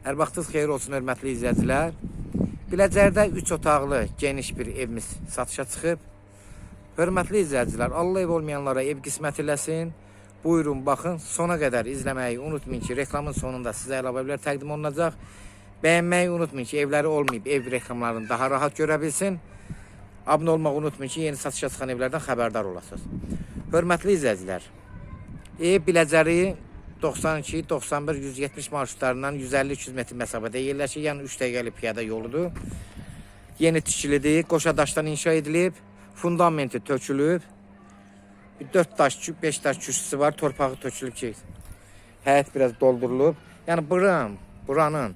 Hər vaxtınız xeyir olsun hörmətli izləyicilər. Biləcərdə 3 otaqlı geniş bir evimiz satışa çıxıb. Hörmətli izləyicilər, Allah ev olmayanlara ev qismət eləsin. Buyurun, baxın, sona qədər izləməyi unutmayın ki, reklamın sonunda sizə əlavələr təqdim olunacaq. Bəyənməyi unutmayın ki, evləri olmayıb ev reklamlarını daha rahat görə bilsin. Abunə olmağı unutmayın ki, yeni satışa çıxan evlərdən xəbərdar olasınız. Hörmətli izləyicilər, ev Biləcəri 92, 91, 170 marşrutlarından 150-200 metr məsafədə yerləşir. Yəni 3 dəqiqəlik piyada yoludur. Yeni tikilidir, qoşa daşdan inşa edilib, fundamenti tökülüb. Bir 4 daş, 5 daş kürsüsü var, torpağı tökülüb ki, həyət biraz doldurulub. Yəni buram, buranın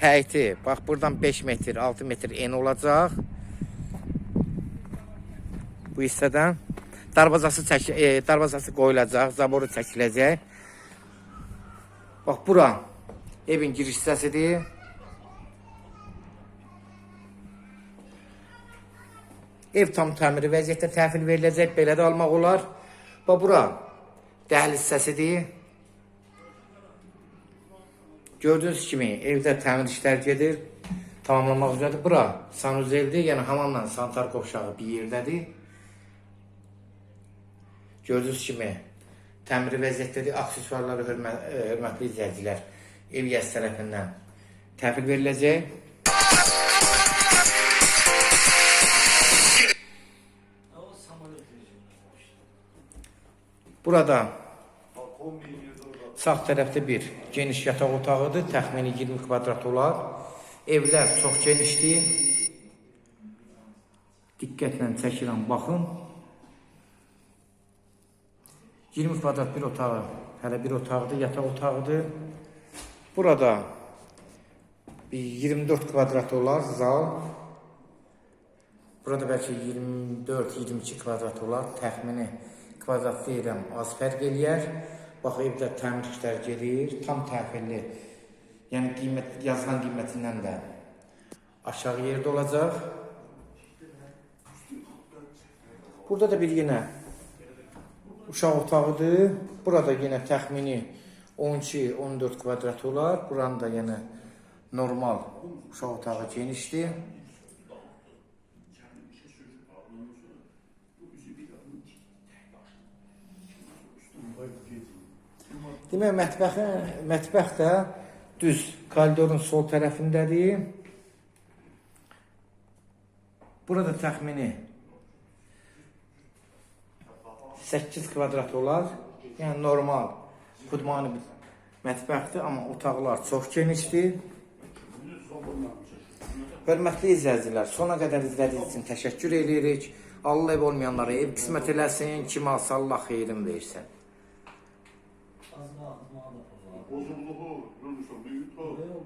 həyəti, bax buradan 5 metr, 6 metr eni olacaq. Bu hissədən darvazası çək, e, darvazası qoyulacaq, zaboru çəkiləcək. Bax bura evin giriş hissəsidir. Ev tam təmiri vəziyyətdə təhvil veriləcək, belə də almaq olar. Bax bura dəhliz hissəsidir. Gördüyünüz kimi evdə təmir işlər gedir. Tamamlanmaq üzrədir. Bura sanuzeldir, yəni hamamla sanitar qovşağı bir yerdədir. Gördüyünüz kimi təmiri vəziyyətdədir. Aksesuarları hörmə, e, hörmətli izləyicilər ev yəs tərəfindən təhvil veriləcək. Burada sağ tərəfdə bir geniş yataq otağıdır. Təxmini 20 kvadrat olar. Evlər çox genişdir. Diqqətlə çəkirəm, baxın. 20 kvadrat bir otağı, hələ bir otaqdır, yataq otağıdır. Burada bir 24 kvadrat olar zal. Burada bəlkə 24-22 kvadrat olar. Təxmini kvadrat deyirəm, az fərq eləyər. Bax, evdə təmir işlər gedir, tam təhvilli. Yəni qiymət yazılan qiymətindən də aşağı yerdə olacaq. Burada da bir yenə uşaq otağıdır. Burada yenə təxmini 12-14 kvadrat olar. Buranın da yenə normal uşaq otağı genişdir. Demək mətbəxin mətbəx də düz koridorun sol tərəfindədir. Burada təxmini 8 kvadrat olar. Yəni normal xudmani bir mətbəxdir, amma otaqlar çox genişdir. Hörmətli izləyicilər, sona qədər izlədiyiniz üçün təşəkkür edirik. Allah ev olmayanlara ev qismət eləsin, kim alsa Allah xeyrin versin. Bozulduğu, görmüş o